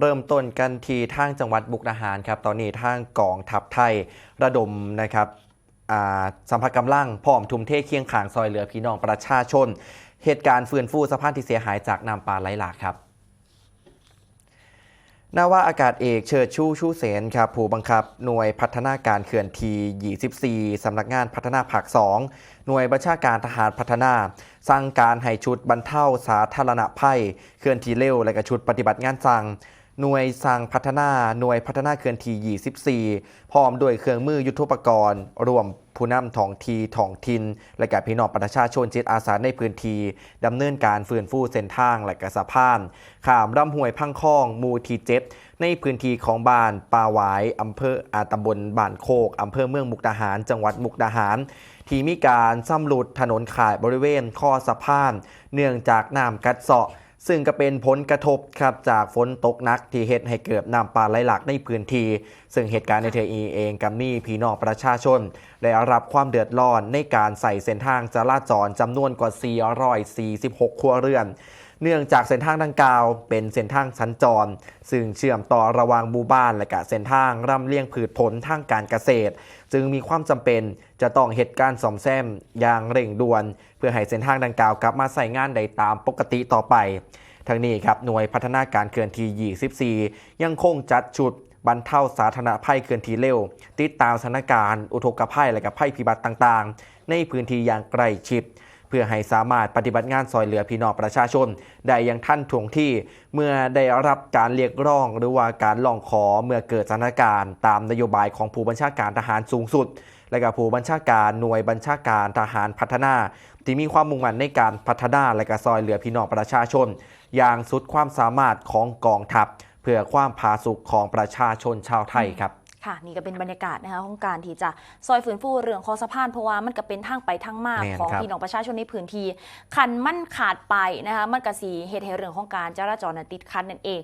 เริ่มต้นกันที่ทางจังหวัดบุกดาหารครับตอนนี้ทางกองทัพไทยระดมนะครับสัมภาระกำลังพร้อมทุมเทเคียงข่างซอยเหลือพี่น้องประชาชน เหตุการณ์ฟื้นฟูสะพานที่เสียหายจากน้ำป่าไหลหลากครับนาวาอากาศเอกเชิดชู้ชู้เสนครับผู้บังคับหน่วยพัฒนาการเขื่อนที 24 สำนักงานพัฒนาภาค 2 หน่วยบัญชาการทหารพัฒนาสั่งการให้ชุดบรรเทาสาธารณภัยเขื่อนทีเร็วและก็ชุดปฏิบัติงานสั่ง หน่วยสั่งพัฒนาหน่วยพัฒนาเขื่อนที24 พร้อมด้วยเครื่องมือยุทโธปกรณ์ รวมผู้นำท้องทีท้องถิ่นและก็พี่น้องประชาชนจิตอาสาในพื้นที่ดำเนินการฟื้นฟูเส้นทางและก็สะพานข้ามลำห้วยพังคองมูทีเจ็ดในพื้นที่ของบ้านป่าหวายอำเภออาตำบลบ้านโคกอำเภอเมืองมุกดาหาร จังหวัดมุกดาหาร ที่มีการซ่อมหลุดถนนขาดบริเวณข้อสะพาน เนื่องจากน้ำกัดเซาะ ซึ่งก็เป็นผลกระทบครับจากฝนตกหนักที่เหตุให้เกิดน้ำป่าไหลหลากในพื้นที่ ซึ่งเหตุการณ์ในเทอเองกับมีพี่น้องประชาชน ได้รับความเดือดร้อนในการใส่เส้นทางจราจรจำนวนกว่า 446 ครัวเรือน เนื่องจากเส้นทางดังกล่าว เป็นเส้นทางสัญจร ซึ่งเชื่อมต่อระหว่างหมู่บ้านและกะเส้นทางร่ำเลียงพืชผลทางการเกษตร จึงมีความจำเป็นจะต้องเหตุการณ์ซ่อมแซมอย่างเร่งด่วน เพื่อให้เส้นทางดังกล่าวกลับมาใส่งานได้ตามปกติต่อไปทั้งนี้ครับหน่วยพัฒนาการเขื่อนที่ 24 ยังคงจัดชุดบรรเทาสาธารณภัยเขื่อนทีเร็ว ติดตามสถานการณ์ อุทกภัยและกับภัยพิบัติต่างๆ ในพื้นที่อย่างใกล้ชิด พื่อให้สามารถปฏิบัติงานซอยเหลือพี่น้องประชาชน ได้อย่างท่านถ่วงที่เมื่อได้รับการเรียกร้อง หรือว่าการร้องขอเมื่อเกิดสถานการณ์ ตามนโยบายของผู้บัญชาการทหารสูงสุด และกับผู้บัญชาการหน่วยบัญชาการทหารพัฒนาที่มีความมุ่งมั่นในการพัฒนาและก็ซอยเหลือพี่น้องประชาชน อย่างสุดความสามารถของกองทัพ เพื่อความผาสุกของประชาชนชาวไทยครับ ค่ะนี่ก็เป็นบรรยากาศนะคะของการที่จะซอยฟื้นฟูเรื่องคอสะพานเพราะว่ามันก็เป็นทางไปทางมาแม่นของครับ พี่น้องประชาชนในพื้นที่คันมันขาดไปนะคะมันก็สีเหตุให้เรื่องของการจราจรนั้นติดขัดนั่นเอง